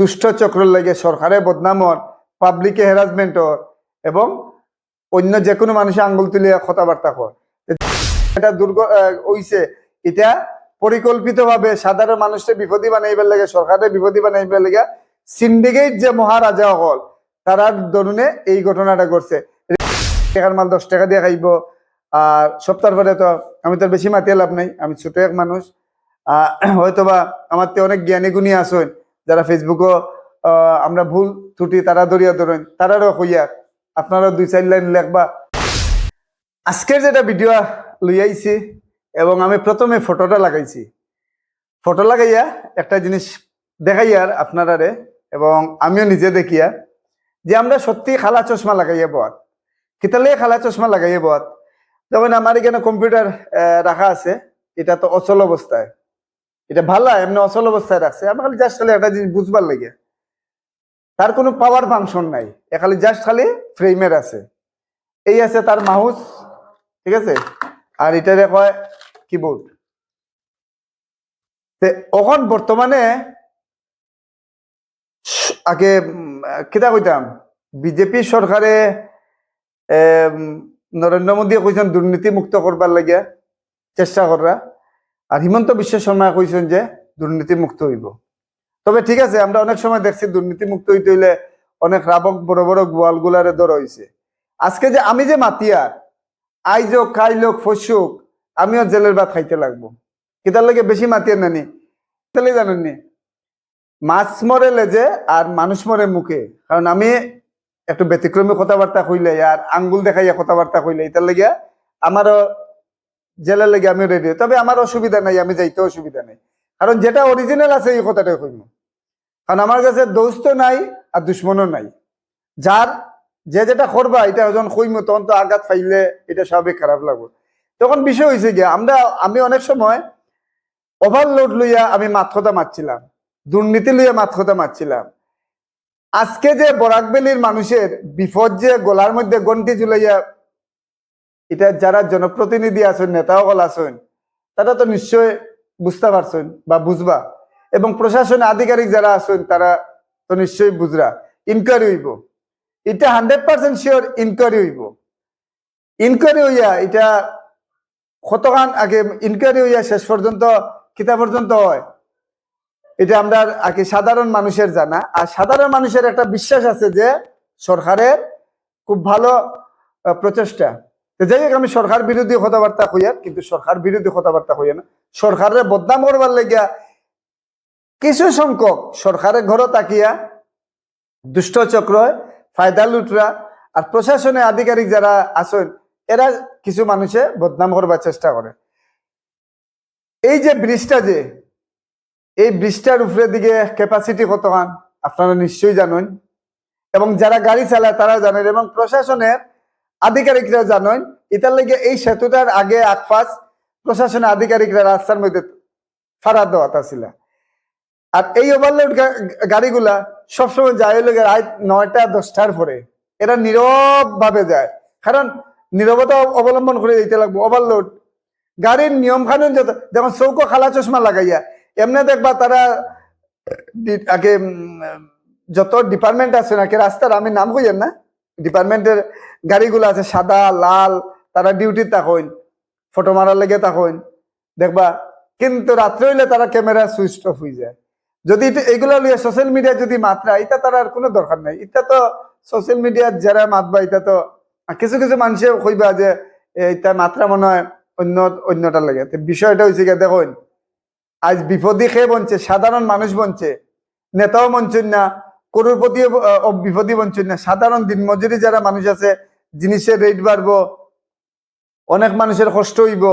দুষ্ট চক্রের লাগে সরকারে বদনামর পাবলিকে হ্যারাসমেন্টর এবং অন্য যে কোনো মানুষে আঙ্গুল তুলিয়া কথাবার্তা কয়। এটা দুর্গ হইছে। এটা পরিকল্পিতভাবে সাধারণ মানুষের বিপদী বানাইবার লাগে সরকারের বিপদী বানাইবার লাগে সিন্ডিকেট যে মহারাজা হল তারার দরুনে এই ঘটনাটা ঘটছে। টাকার মাল দশ টাকা দিয়ে খাইব। আর সপ্তাহ পরে তো আমি তো বেশি মাতিয়ে লাভ নাই আমি ছোট এক মানুষ। আহ, হয়তোবা আমার তো অনেক জ্ঞানী গুণী আসেন যারা ফেসবুকও আমরা ভুল ত্রুটি তারা দরিয়া ধরেন, তারারও কইয়া আপনারা দুই চার লাইন লেখবা। আজকের যেটা ভিডিও লইয়াইছি এবং আমি প্রথমে ফটোটা লাগাইছি। ফটো লাগাইয়া একটা জিনিস দেখাইয়ার আপনারারে এবং আমিও নিজে দেখিয়া যে আমরা সত্যি খালা চশমা লাগাইয়া বয়াত। কিতালে খালা চশমা লাগাইয়া বয়াত? যেমন আমার এখানে কম্পিউটার রাখা আছে, এটা তো অচল অবস্থায়। এটা ভালো, এমনি অচল অবস্থায় রাখছে। আমার খালি জাস্ট খালি একটা জিনিস বুঝবার লাগে। তার কোনো পাওয়ার ফাংশন নাই। এ খালি জাস্ট খালি ফ্রেমের আছে। এই আছে তার মাউস ঠিক আছে? আর এটারে কয় কিবোর্ড এখন বর্তমানে, আগে কিতা কইতাম? বিজেপি সরকারে নরেন্দ্র মোদী কইছেন দুর্নীতি মুক্ত করবার লাগিয়া চেষ্টা করা আর হিমন্ত বিশ্ব শর্মা কইছেন যে দুর্নীতি মুক্ত হইব। তবে ঠিক আছে, আমরা অনেক সময় দেখছি দুর্নীতি মুক্ত হইতে হইলে অনেক রাবক, বড় বড় গোয়াল গুলারে দর হইছে। আজকে যে আমি যে মাতিয়া আইজক খাইলোক ফসুক, আমিও জেলের ভাত খাইতে লাগবো। কিতার লাগে বেশি মাতিয়ার নানি? তাহলে জানেননি মাছ মরে লেজে আর মানুষ মরে মুখে। কারণ আমি একটু ব্যতিক্রমী কথাবার্তা কইলে আর আঙ্গুল দেখাইয়া কথাবার্তা কইলে, এটার লেগে আমারও জেলের লেগে আমি রেডি তবে আমার অসুবিধা নাই, আমি যাইতে অসুবিধা নাই। কারণ যেটা অরিজিনাল আছে, এই কথাটাই কইম কারণ আমার কাছে দোস্ত নাই আর দুশ্মনও নাই। যার যে যেটা করবা, এটা যখন কইম, তখন তো আঘাত পাইলে এটা স্বাভাবিক খারাপ লাগবে। তখন বিষয় হয়েছে গিয়া, আমরা, আমি অনেক সময় ওভারলোড লইয়া আমি মাথা মারছিলাম। দুর্নীতি লইয়া মাথা মারছিলাম। আজকে যে বরাকবেলির মানুষের বিপদ যে গলার মধ্যে গন্টি ঝুলাইয়া এটা যারা জনপ্রতিনিধি আছেন নেতাসকল আছেন, তারা তো নিশ্চয় বুঝতে পারছেন বা বুঝবা। এবং প্রশাসন আধিকারিক যারা আছেন, তারা তো নিশ্চয়ই বুঝরা। ইনকোয়ারি হইব। এটা হান্ড্রেড পার্সেন্ট শিওর ইনকোয়ারি হইব। ইনকোয়ারি হইয়া এটা কতখান আগে ইনকোয়ারি হইয়া শেষ পর্যন্ত, কিতা পর্যন্ত হয়? এটা আমরা আগে সাধারণ মানুষের জানা। আর সাধারণ মানুষের একটা বিশ্বাস আছে যে, সরকারের খুব ভালো প্রচেষ্টা। যাই হোক, আমি সরকার বিরোধী কথাবার্তা কইয়ার কিন্তু সরকার বিরোধী কথাবার্তা কইয়া না। সরকারের বদনাম করবার লাগিয়া কিছু সংখ্যক সরকারের ঘরও তাকিয়া, দুষ্ট চক্র, ফায়দা লুটরা আর প্রশাসনে আধিকারিক যারা আছেন, এরা কিছু মানুষে বদনাম করবার চেষ্টা করে। এই যে ব্রিজটা যে, এই ব্রিজটার উপরের দিকে ক্যাপাসিটি কতখান আপনারা নিশ্চয়ই জানেন। এবং যারা গাড়ি চালায় তারা জানেন। এবং প্রশাসনের আধিকারিকরা জানেন এটার লেগে এই সেতুটার আগে আকফাস প্রশাসনের আধিকারিকরা রাস্তার মধ্যে ফাড়া দেওয়া ছিল আর এই ওভারলোড গাড়িগুলা সবসময় যায় লোকের রাত নয়টা, দশটার পরে। এরা নীরব ভাবে যায়। কারণ নীরবতা অবলম্বন করে দিতে লাগবে। ওভারলোড গাড়ির নিয়ম কানুন যত, যেমন চৌকো খালা চশমা লাগাইয়া, এমনি দেখবা তারা আগে যত ডিপার্টমেন্ট আছে নাকি, রাস্তার আমি নাম কইয়েন না? ডিপার্টমেন্টের গাড়িগুলো আছে সাদা, লাল, তারা ডিউটি তাকইন ফটো মারার লেগে তাকইন দেখবা, কিন্তু রাত্রে হইলে তারা ক্যামেরা সুইচ অফ হয়ে যায়। যদি এগুলো লিয়ে সোশ্যাল মিডিয়া যদি মাত্রা এটা তার আর কোনো দরকার নাই। এটা তো সোশ্যাল মিডিয়ার যারা মাতবা এটা তো কিছু কিছু মানুষে কইবা যে এটা মাত্রা মনে হয় অন্য অন্যটা লাগে। বিষয়টা হয়েছে গিয়ে দেখুন, আজ বিপদী খেয়ে বনছে? সাধারণ মানুষ বনছে, নেতাও বঞ্চন না করোরপতিও আহ, বিপদী বঞ্চন না। সাধারণ দিনমজুরি যারা মানুষ আছে জিনিসের রেট বাড়বো অনেক মানুষের কষ্ট হইব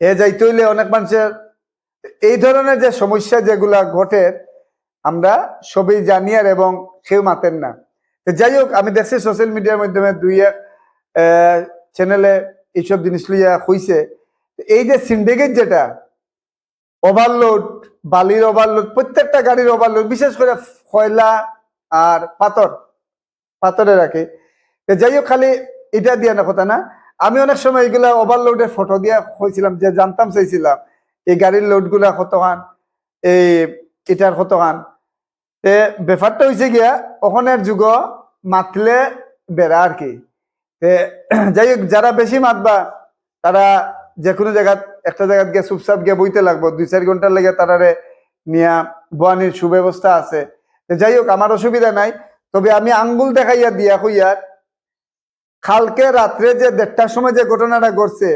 এ যাইতে হইলে অনেক মানুষের এই ধরনের যে সমস্যা যেগুলা ঘটে আমরা সবই জানি আর এবং কেউ মাতেন না। তো যাই হোক আমি দেখছি সোশ্যাল মিডিয়ার মাধ্যমে দুই এক চ্যানেলে এইসব জিনিস লইয়া হইছে। এই যে সিন্ডিকেট যেটা ওভারলোড বালির ওভারলোড প্রত্যেকটা গাড়ির ওভারলোড বিশেষ করে কয়লা আর পাথর পাথরে রাখে যাই হোক, খালি এটা দিয়ে না কথা না। আমি অনেক সময় এগুলা ওভারলোডের ফটো দিয়া হয়েছিলাম যে জানতাম, চাইছিলাম, এই গাড়ির লোডগুলা কতখান এই এটার কতখান তে ব্যাপারটা হয়েছে গিয়া, ওখানের যুগ মাতলে বেড়া আর কি। যাই হোক, যারা বেশি মাতবা, তারা যে কোনো জায়গা, একটা জায়গাত গিয়ে চুপচাপ গিয়ে বইতে লাগবো। দুই চার ঘণ্টার লেগে তারারে নিয়া বোয়ানির সুব্যবস্থা আছে। যাই হোক, আমার অসুবিধা নাই। তবে আমি আঙ্গুল দেখাইয়া দিয়া কইয়ার কালকে রাত্রে যে দেড়টার সময় যে ঘটনাটা ঘটছে,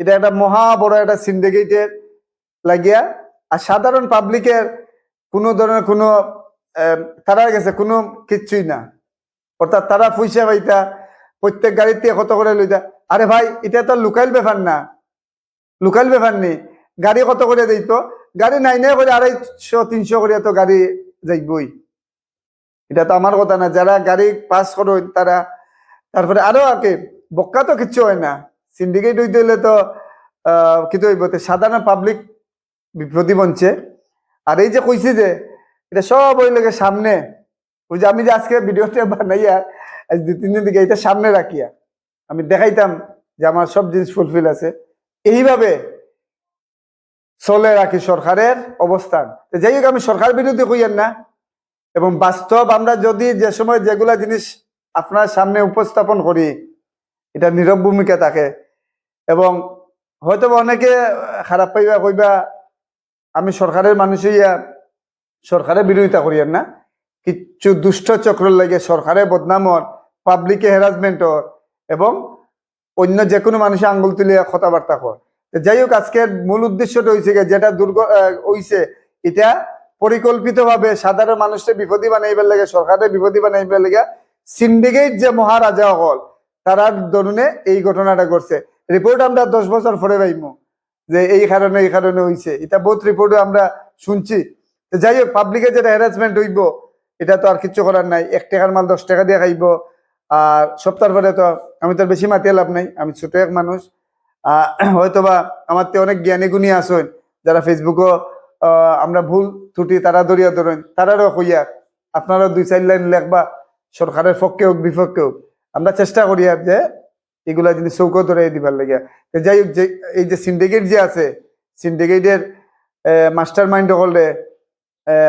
এটা একটা মহা বড় একটা সিন্ডিকেটের লাগিয়া, আর সাধারণ পাবলিকের কোনো ধরনের কোনো তারা গেছে, কোনো কিচ্ছুই না। অর্থাৎ তারা পয়সা পাইতা, প্রত্যেক গাড়িতে কত করে লইতা। আরে ভাই, এটা তো লোকাল ব্যাপার না। লোকাল ব্যাপার নেই। গাড়ি কত করে দিত? গাড়ি নাই নাই করে আড়াইশো, তিনশো করে তো গাড়ি যাইবই। এটা তো আমার কথা না, যারা গাড়ি পাস করো তারা, তারপরে আরও আগে বক্কা তো কিচ্ছু হয় না। সিন্ডিকেট হইতে হলে তো কিন্তু হইব সাধারণ পাবলিক বিপদী বঞ্চে আর এই যে কইছি যে, এটা সব ওই লোকের সামনে, ওই যে আমি যে আজকে ভিডিওটা বানাইয়া আজ দু তিন দিন দিকে এটা সামনে রাখিয়া, আমি দেখাইতাম যে আমার সব জিনিস ফুলফিল আছে। এইভাবে চলে রাখি সরকারের অবস্থান। যাই হোক, আমি সরকার বিরোধী কইয়েন না। এবং বাস্তব আমরা যদি যে সময় যেগুলা জিনিস আপনার সামনে উপস্থাপন করি, এটা নীরব ভূমিকা থাকে। এবং হয়তো অনেকে খারাপ পাইবা, কইবা, আমি সরকারের মানুষ হইয়া সরকারের বিরোধিতা করিয়েন না। কিচ্ছু দুষ্ট চক্র লাগে সরকারের বদনামর পাবলিকে হ্যারাসমেন্টর এবং অন্য যে কোনো মানুষে আঙ্গুল তুলিয়া কথাবার্তা কর। যাই হোক, আজকের মূল উদ্দেশ্যটা হয়েছে যেটা দুর্গ হইছে, এটা পরিকল্পিতভাবে সাধারণ মানুষের বিপদী বানাইবার লাগে সরকারের বিপদী বানাইবার লাগে সিন্ডিকেট যে মহারাজা হল তারার দরুনে এই ঘটনাটা ঘটছে। রিপোর্ট আমরা দশ বছর পরে পাইমু, যে এই কারণে এই কারণে হইছে। এটা বহুত রিপোর্টও আমরা শুনছি। যাই হোক পাবলিকের যেটা হ্যারাসমেন্ট হইব, এটা তো আর কিচ্ছু করার নাই। এক টাকার মাল দশ টাকা দিয়ে খাইব। আর সপ্তাহের পরে তো আমি তো বেশি মাতিয়ে লাভ নাই, আমি ছোট এক মানুষ। হয়তোবা আমার তো অনেক জ্ঞানী গুণী আসেন যারা ফেসবুকও আমরা ভুল ত্রুটি তারা ধরিয়া ধরেন, তারারও কইয়া আপনারা দুই চার লাইন লেখবা, সরকারের পক্ষে হোক, বিপক্ষে হোক। আমরা চেষ্টা করি আর যে, এগুলা জিনিস চৌকো ধরে দিবার লাগে যাই হোক, যে, এই যে সিন্ডিকেট যে আছে সিন্ডিকেটের মাস্টার মাইন্ড হলে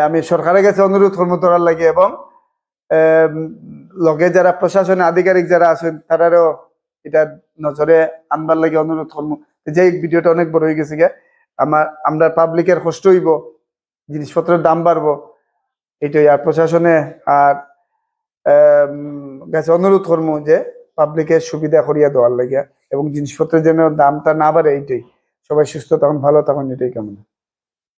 আমি সরকারের কাছে অনুরোধ করব তোরার লাগে এবং লগে যারা প্রশাসনের আধিকারিক যারা আছেন, তারারও এটা নজরে আনবার লাগে অনুরোধ করব। যে ভিডিওটা অনেক বড় হয়ে গেছে গে আমার, আমরা পাবলিকের কষ্ট হইব। জিনিসপত্রের দাম বাড়বো, এটাই। আর প্রশাসনে আর কাছে অনুরোধ করব যে পাবলিকের সুবিধা করিয়া দেওয়ার লাগিয়া। এবং জিনিসপত্রের যেন দামটা না বাড়ে, এইটাই। সবাই সুস্থ তখন ভালো তখন এটাই কামনা।